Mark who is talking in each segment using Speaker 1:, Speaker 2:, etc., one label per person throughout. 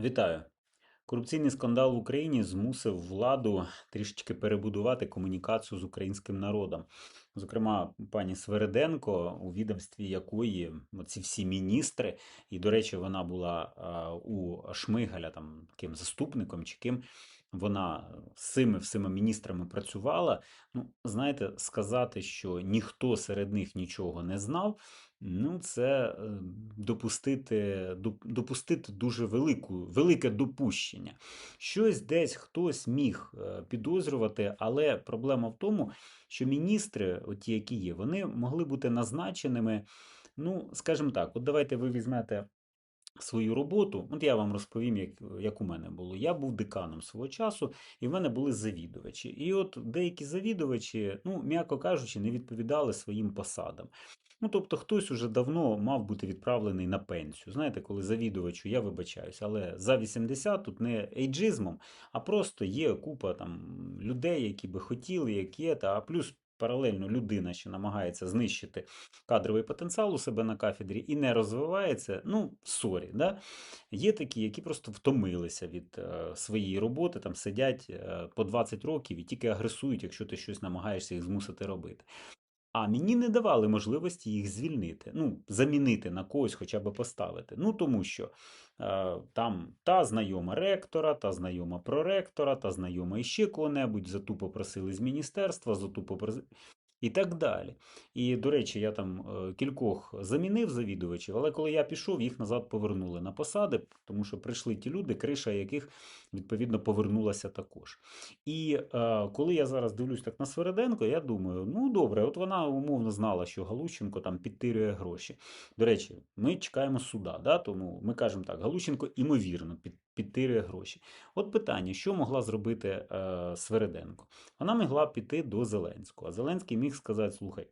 Speaker 1: Вітаю! Корупційний скандал в Україні змусив владу трішечки перебудувати комунікацію з українським народом. Зокрема, пані Свереденко, у відомстві якої ці всі міністри, і, до речі, вона була у Шмигаля там ким заступником чи ким. Вона з цими всіма міністрами працювала. Ну, знаєте, сказати, що ніхто серед них нічого не знав, Ну, це е, допустити, допустити дуже велику, велике допущення. Щось десь хтось міг е, підозрювати, але проблема в тому, що міністри, оті, які є, вони могли бути назначеними. Ну, скажімо так, от давайте ви візьмете свою роботу. От я вам розповім, як, як у мене було. Я був деканом свого часу, і в мене були завідувачі. І от деякі завідувачі, ну, м'яко кажучи, не відповідали своїм посадам. Ну, тобто, хтось уже давно мав бути відправлений на пенсію. Знаєте, коли завідувачу, я вибачаюсь, але за 80 тут не ейджизмом, а просто є купа там людей, які би хотіли, як є, та а плюс. Паралельно людина, що намагається знищити кадровий потенціал у себе на кафедрі і не розвивається, ну, сорі, да? є такі, які просто втомилися від е, своєї роботи, там сидять е, по 20 років і тільки агресують, якщо ти щось намагаєшся їх змусити робити. А мені не давали можливості їх звільнити, ну, замінити на когось хоча б поставити. Ну, тому що е, там та знайома ректора, та знайома проректора, та знайома іще кого-небудь, за ту попросили з міністерства, затупо просили. І так далі. І, до речі, я там е, кількох замінив завідувачів, але коли я пішов, їх назад повернули на посади, тому що прийшли ті люди, криша яких відповідно повернулася також. І е, коли я зараз дивлюсь так на Свереденко, я думаю, ну добре, от вона умовно знала, що Галущенко там підтирює гроші. До речі, ми чекаємо суда, да? тому ми кажемо так, Галущенко імовірно під, підтирює гроші. От питання, що могла зробити е, Свереденко? Вона могла піти до Зеленського. А Зеленський міг сказати: слухай,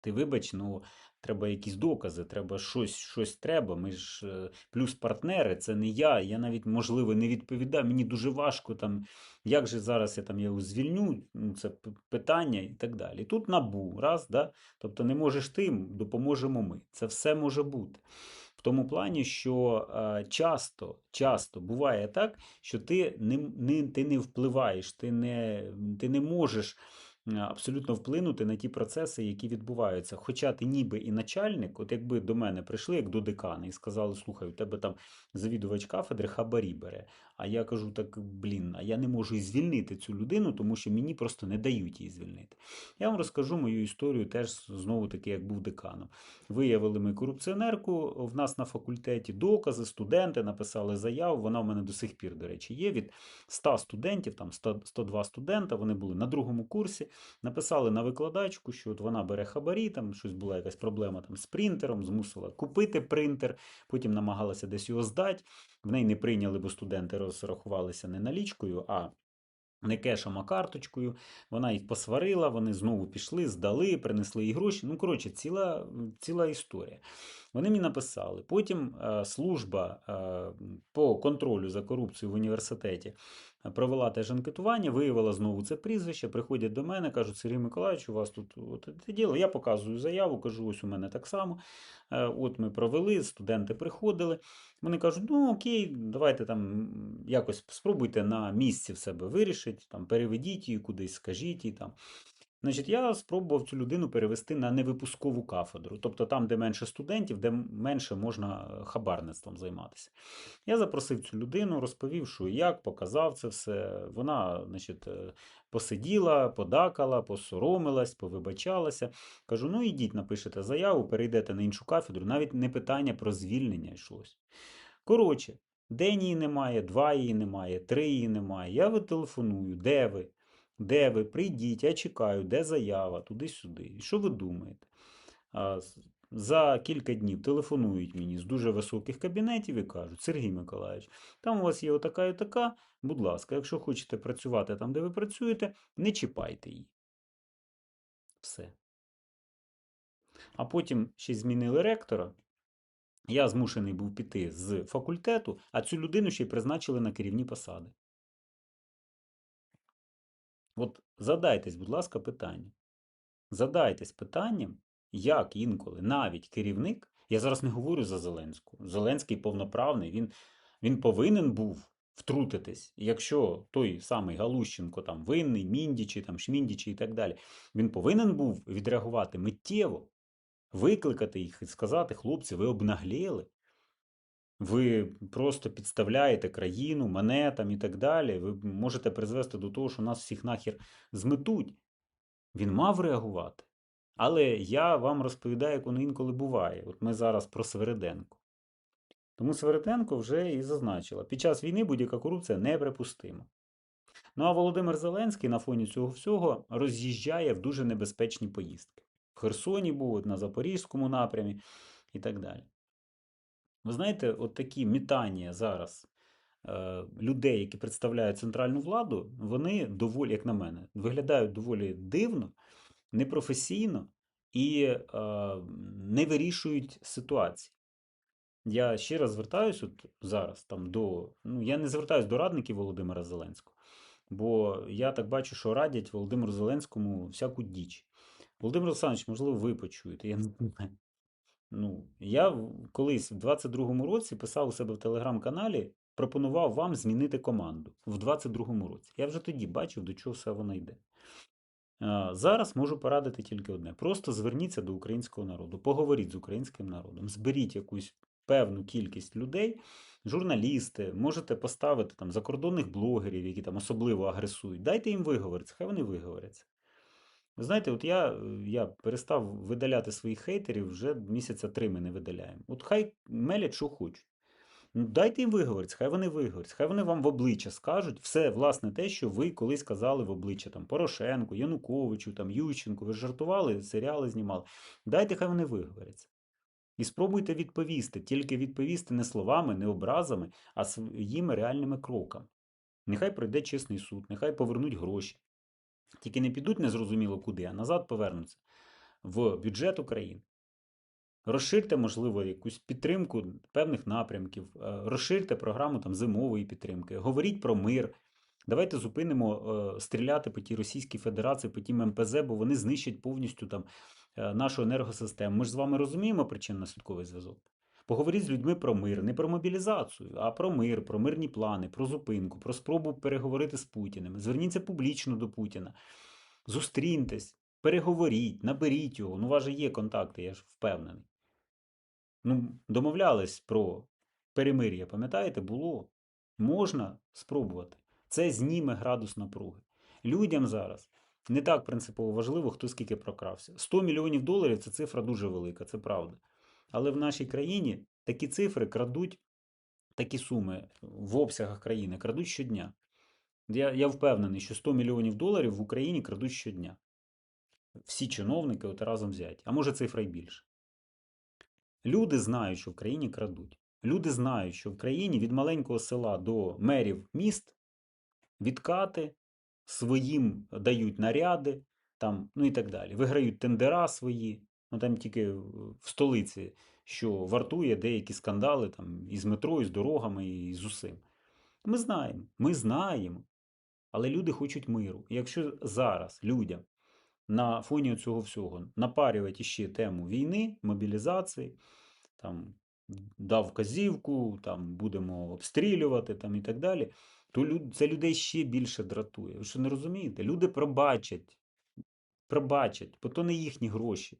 Speaker 1: ти вибач, ну треба якісь докази, треба щось щось треба. Ми ж е, плюс партнери, це не я. Я навіть, можливо, не відповідаю. Мені дуже важко там, як же зараз я там його звільню, ну, це питання і так далі. Тут набу, раз, да? тобто не можеш ти, допоможемо ми. Це все може бути. В тому плані, що е, часто часто буває так, що ти не, не, ти не впливаєш, ти не, ти не можеш е, абсолютно вплинути на ті процеси, які відбуваються. Хоча ти ніби і начальник, от якби до мене прийшли, як до декана, і сказали, слухай, у тебе там завідувач кафедри хабарі бере. А я кажу, так блін, а я не можу звільнити цю людину, тому що мені просто не дають її звільнити. Я вам розкажу мою історію теж знову таки, як був деканом. Виявили ми корупціонерку в нас на факультеті, докази, студенти написали заяву. Вона в мене до сих пір, до речі, є від 100 студентів, там 100, 102 студента. Вони були на другому курсі. Написали на викладачку, що от вона бере хабарі, там щось була якась проблема там з принтером, змусила купити принтер, потім намагалася десь його здати. В неї не прийняли, бо студенти розрахувалися не налічкою, а не кешем, а карточкою. Вона їх посварила, вони знову пішли, здали, принесли їй гроші. Ну, коротше, ціла, ціла історія. Вони мені написали. Потім е, служба е, по контролю за корупцією в університеті провела теж анкетування, виявила знову це прізвище. Приходять до мене, кажуть, Сергій Миколаївич, у вас тут от це діло. Я показую заяву, кажу, ось у мене так само. Е, От ми провели, студенти приходили. Вони кажуть, ну окей, давайте там якось спробуйте на місці в себе вирішити, там переведіть її кудись, скажіть їй там. Значить, я спробував цю людину перевести на невипускову кафедру, тобто там, де менше студентів, де менше можна е, хабарництвом займатися. Я запросив цю людину, розповів, що як, показав це все. Вона, значить, е, посиділа, подакала, посоромилась, повибачалася. Кажу: ну ідіть, напишете заяву, перейдете на іншу кафедру. Навіть не питання про звільнення йшлось. Коротше, день її немає, два її немає, три її немає. Я вителефоную, де ви? Де ви? Прийдіть, я чекаю, де заява, туди-сюди. І що ви думаєте? За кілька днів телефонують мені з дуже високих кабінетів і кажуть: Сергій Миколаївич, там у вас є отака і така. Будь ласка, якщо хочете працювати там, де ви працюєте, не чіпайте її. Все. А потім ще змінили ректора. Я змушений був піти з факультету, а цю людину ще й призначили на керівні посади. От задайтесь, будь ласка, питання. Задайтесь питанням, як інколи навіть керівник, я зараз не говорю за Зеленську. Зеленський повноправний, він Він повинен був втрутитись. Якщо той самий Галущенко там винний, Міндічі, там Шміндічі і так далі, він повинен був відреагувати миттєво, викликати їх і сказати, хлопці, ви обнагліли. Ви просто підставляєте країну, мене там і так далі. Ви можете призвести до того, що нас всіх нахер зметуть. Він мав реагувати. Але я вам розповідаю, як воно інколи буває. От ми зараз про Свериденко. Тому Свериденко вже і зазначила, під час війни будь-яка корупція неприпустима. Ну а Володимир Зеленський на фоні цього всього роз'їжджає в дуже небезпечні поїздки. В Херсоні був, на Запорізькому напрямі і так далі. Ви знаєте, от такі мітання зараз е, людей, які представляють центральну владу, вони доволі, як на мене, виглядають доволі дивно, непрофесійно і е, не вирішують ситуації. Я ще раз звертаюся от зараз там до. Ну, я не звертаюся до радників Володимира Зеленського, бо я так бачу, що радять Володимиру Зеленському всяку діч. Володимир Олександрович, можливо, ви почуєте, я не знаю. Ну, я колись в 22-му році писав у себе в телеграм-каналі, пропонував вам змінити команду в 22-му році. Я вже тоді бачив, до чого все воно йде. Зараз можу порадити тільки одне: просто зверніться до українського народу, поговоріть з українським народом, зберіть якусь певну кількість людей, журналісти, можете поставити там закордонних блогерів, які там особливо агресують. Дайте їм виговоритися, хай вони виговоряться. Ви знаєте, от я, е, я перестав видаляти своїх хейтерів, вже місяця три ми не видаляємо. От хай мелять, що хочуть. Ну, дайте їм виговоритися, хай вони виговоряться, хай вони вам в обличчя скажуть все, власне, те, що ви колись казали в обличчя там, Порошенку, Януковичу, там, Ющенку. Ви жартували, серіали знімали. Дайте, хай вони виговоряться. І спробуйте відповісти, тільки відповісти не словами, не образами, а своїми реальними кроками. Нехай пройде чесний суд, нехай повернуть гроші. Тільки не підуть незрозуміло куди, а назад повернуться в бюджет України. Розширте, можливо, якусь підтримку певних напрямків, е, розширте програму там, зимової підтримки, говоріть про мир. Давайте зупинимо е, стріляти по тій Російській Федерації, по тім МПЗ, бо вони знищать повністю там, е, нашу енергосистему. Ми ж з вами розуміємо причинно-наслідковий зв'язок. Поговоріть з людьми про мир, не про мобілізацію, а про мир, про мирні плани, про зупинку, про спробу переговорити з Путіним. Зверніться публічно до Путіна. Зустріньтесь, переговоріть, наберіть його. Ну, у вас же є контакти, я ж впевнений. Ну, домовлялись про перемир'я, пам'ятаєте, було. Можна спробувати. Це зніме градус напруги. Людям зараз не так принципово важливо, хто скільки прокрався. 100 мільйонів доларів це цифра дуже велика, це правда. Але в нашій країні такі цифри крадуть, такі суми в обсягах країни крадуть щодня. Я, я впевнений, що 100 мільйонів доларів в Україні крадуть щодня. Всі чиновники от разом взяті. А може цифра й більше. Люди знають, що в країні крадуть. Люди знають, що в країні від маленького села до мерів міст відкати своїм дають наряди, там, ну і так далі. Виграють тендера свої. Ну там тільки в столиці, що вартує деякі скандали там, із метро, і з дорогами, і з усім. Ми знаємо, ми знаємо. Але люди хочуть миру. І якщо зараз людям на фоні цього всього напарювати іще тему війни, мобілізації, там дав вказівку, там будемо обстрілювати там, і так далі, то це людей ще більше дратує. Ви що не розумієте? Люди пробачать, пробачать, бо то не їхні гроші.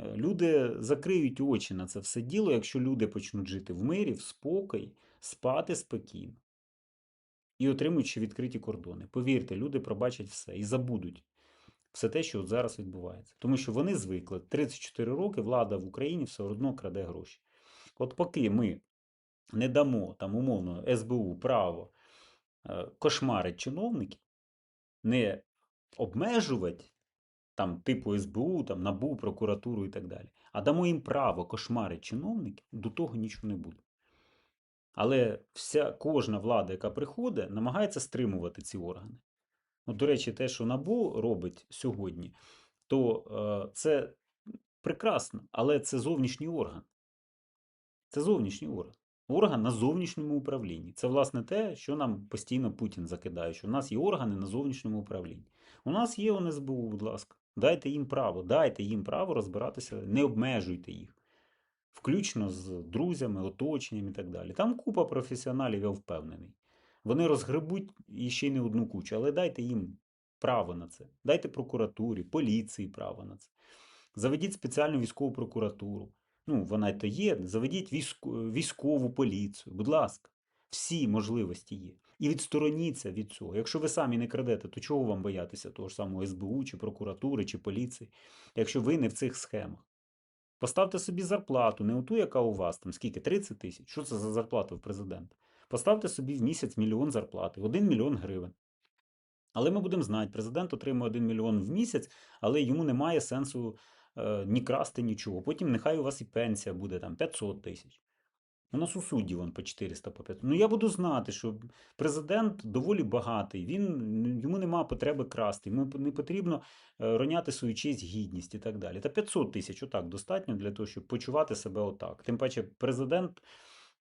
Speaker 1: Е, Люди закриють очі на це все діло, якщо люди почнуть жити в мирі, в спокій, спати спокійно і отримуючи відкриті кордони. Повірте, люди пробачать все і забудуть все те, що от зараз відбувається. Тому що вони звикли 34 роки влада в Україні все одно краде гроші. От поки ми не дамо там умовно СБУ право е, кошмарити чиновників, не обмежувати там типу СБУ, там НАБУ, прокуратуру і так далі, а дамо їм право кошмарити чиновників, до того нічого не буде. Але вся кожна влада, яка приходить, намагається стримувати ці органи. Ну, до речі, те, що НАБУ робить сьогодні, то е, це прекрасно, але це зовнішній орган. Це зовнішній орган. Орган на зовнішньому управлінні. Це, власне, те, що нам постійно Путін закидає, що в нас є органи на зовнішньому управлінні. У нас є ОНСБУ, будь ласка. Дайте їм право, дайте їм право розбиратися, не обмежуйте їх. включно з друзями, оточенням і так далі. Там купа професіоналів, я впевнений. Вони розгребуть і ще не одну кучу, але дайте їм право на це. Дайте прокуратурі, поліції право на це. Заведіть спеціальну військову прокуратуру. Ну, вона то є. Заведіть військо- військову поліцію. Будь ласка, всі можливості є. І відстороніться від цього. Якщо ви самі не крадете, то чого вам боятися того ж самого СБУ, чи прокуратури, чи поліції, якщо ви не в цих схемах? Поставте собі зарплату, не оту, яка у вас, там скільки? 30 тисяч. Що це за зарплата в президента? Поставте собі в місяць мільйон зарплати, 1 мільйон гривень. Але ми будемо знати, президент отримує 1 мільйон в місяць, але йому немає сенсу е, ні красти нічого. Потім нехай у вас і пенсія буде там 500 тисяч. У нас у судді вон по 400 по 500. Ну я буду знати, що президент доволі багатий, він, йому нема потреби красти, йому не потрібно е, роняти свою честь, гідність і так далі. Та 500 тисяч отак достатньо для того, щоб почувати себе отак. Тим паче, президент,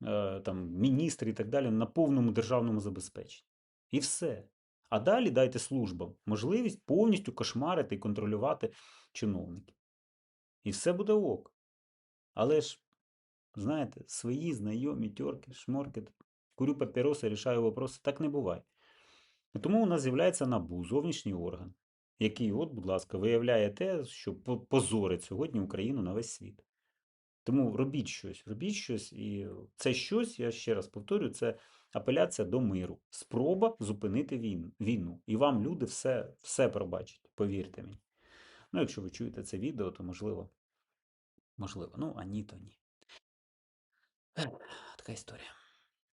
Speaker 1: е, там, міністр і так далі на повному державному забезпеченні. І все. А далі дайте службам можливість повністю кошмарити і контролювати чиновників. І все буде ок. Але ж, знаєте, свої знайомі, тьорки, шморки, курю папіроси, рішаю вопроси, так не буває. І тому у нас з'являється НАБУ, зовнішній орган, який, от, будь ласка, виявляє те, що позорить сьогодні Україну на весь світ. Тому робіть щось, робіть щось, і це щось, я ще раз повторюю, це апеляція до миру, спроба зупинити війну. І вам люди все, все пробачать, повірте мені. Ну, якщо ви чуєте це відео, то можливо, можливо. Ну, а ні, то ні. Така історія.